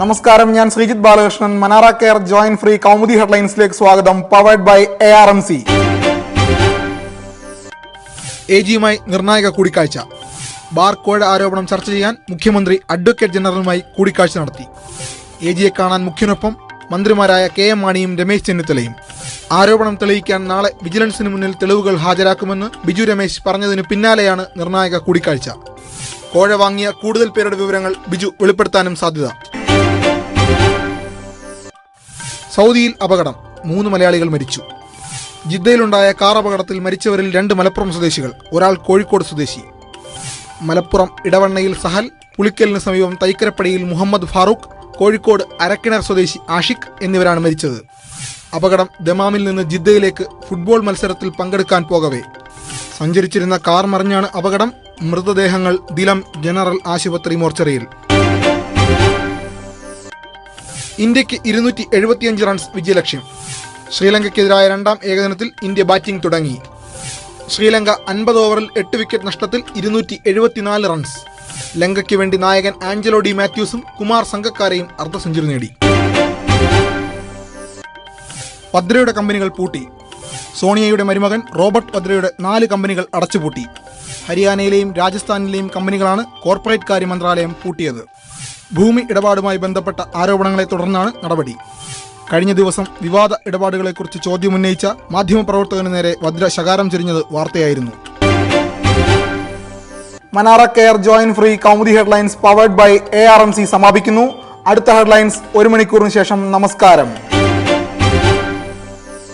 നമസ്കാരം ഞാൻ Sreejith Balakrishnan. Manara care joint free Kaumudi ഹെഡ്ലൈൻസിലേക്ക് സ്വാഗതം. Powered by A R M C A ജിയുമായി നിർണായക കൂടിക്കാഴ്ച. ബാർ ആരോപണം ചർച്ച ചെയ്യാൻ മുഖ്യമന്ത്രി അഡ്വക്കേറ്റ് ജനറലുമായി കൂടിക്കാഴ്ച നടത്തി. എ ജിയെ കാണാൻ മുഖ്യനൊപ്പം മന്ത്രിമാരായ കെ എം മാണിയും രമേശ് ചെന്നിത്തലയും. ആരോപണം തെളിയിക്കാൻ നാളെ വിജിലൻസിന് മുന്നിൽ തെളിവുകൾ ഹാജരാക്കുമെന്ന് ബിജു രമേശ് പറഞ്ഞതിന് പിന്നാലെയാണ് നിർണായക കൂടിക്കാഴ്ച. കോഴ വാങ്ങിയ കൂടുതൽ പേരുടെ വിവരങ്ങൾ ബിജു വെളിപ്പെടുത്താനും സാധ്യത. സൗദിയിൽ അപകടം. മൂന്ന് മലയാളികൾ മരിച്ചു. ജിദ്ദയിലുണ്ടായ കാർ അപകടത്തിൽ മരിച്ചവരിൽ രണ്ട് മലപ്പുറം സ്വദേശികൾ ഒരാൾ കോഴിക്കോട് സ്വദേശി. മലപ്പുറം ഇടവണ്ണയിൽ സഹൽ പുളിക്കലിന് സമീപം തൈക്കരപ്പടിയിൽ മുഹമ്മദ് ഫാറൂഖ് കോഴിക്കോട് അരക്കിണർ സ്വദേശി ആഷിഖ് എന്നിവരാണ് മരിച്ചത്. അപകടം ദമാമിൽ നിന്ന് ജിദ്ദയിലേക്ക് ഫുട്ബോൾ മത്സരത്തിൽ പങ്കെടുക്കാൻ പോകവേ. സഞ്ചരിച്ചിരുന്ന കാർ മറിഞ്ഞാണ് അപകടം. മൃതദേഹങ്ങൾ ദിലം ജനറൽ ആശുപത്രി മോർച്ചറിയിൽ. ഇന്ത്യയ്ക്ക് ഇരുന്നൂറ്റി എഴുപത്തിയഞ്ച് റൺസ് വിജയലക്ഷ്യം. ശ്രീലങ്കയ്ക്കെതിരായ രണ്ടാം ഏകദിനത്തിൽ ഇന്ത്യ ബാറ്റിംഗ് തുടങ്ങി. ശ്രീലങ്ക അൻപത് ഓവറിൽ എട്ട് വിക്കറ്റ് നഷ്ടത്തിൽ ഇരുന്നൂറ്റി എഴുപത്തിനാല് റൺസ് ലങ്കയ്ക്ക് വേണ്ടി നായകൻ ആഞ്ചലോ ഡി മാത്യൂസും കുമാർ സംഘക്കാരെയും അർദ്ധ സെഞ്ചുറി നേടി. വദ്രയുടെ കമ്പനികൾ പൂട്ടി. സോണിയയുടെ മരുമകൻ റോബർട്ട് വദ്രയുടെ നാല് കമ്പനികൾ അടച്ചുപൂട്ടി. ഹരിയാനയിലെയും രാജസ്ഥാനിലെയും കമ്പനികളാണ് കോർപ്പറേറ്റ് കാര്യ മന്ത്രാലയം പൂട്ടിയത്. ഭൂമി ഇടപാടുമായി ബന്ധപ്പെട്ട ആരോപണങ്ങളെ തുടർന്നാണ് നടപടി. കഴിഞ്ഞ ദിവസം വിവാദ ഇടപാടുകളെക്കുറിച്ച് ചോദ്യമുന്നയിച്ച മാധ്യമപ്രവർത്തകന് നേരെ വദ്ര ശകാരം ചെരിഞ്ഞത് വാർത്തയായിരുന്നു. Manara care join free Kaumudi headlines powered by A R M C സമാപിക്കുന്നു. അടുത്ത ഹെഡ്ലൈൻസ് ഒരു മണിക്കൂറിന് ശേഷം നമസ്കാരം.